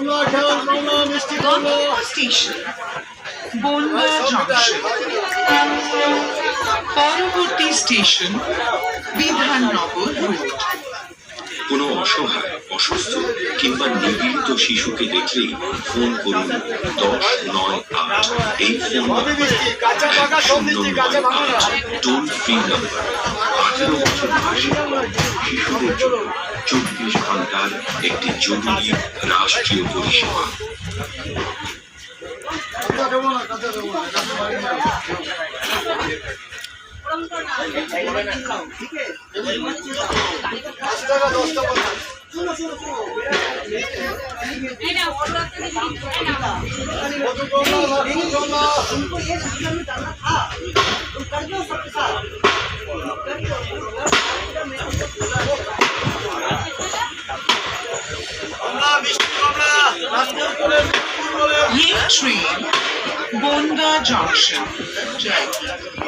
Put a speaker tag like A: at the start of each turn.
A: গন্তব্য station Bangaon junction পরবর্তী station Bidhannagar road
B: কোনো অসহায় অসুস্থ কিংবা নিপীড়িত শিশুকে দেখলেই ফোন করুন দশ নয় আট। এই ফোন
C: কাঁচা পাকা সব মিষ্টি কাঁচা ভাঙা না?
B: টোল ফ্রি নাম্বার আঠেরো বছর শিশুদের জন্য চব্বিশ ঘণ্টার একটি জরুরি রাষ্ট্রীয় পরিষেবা।
C: না
A: train Bonga Junction.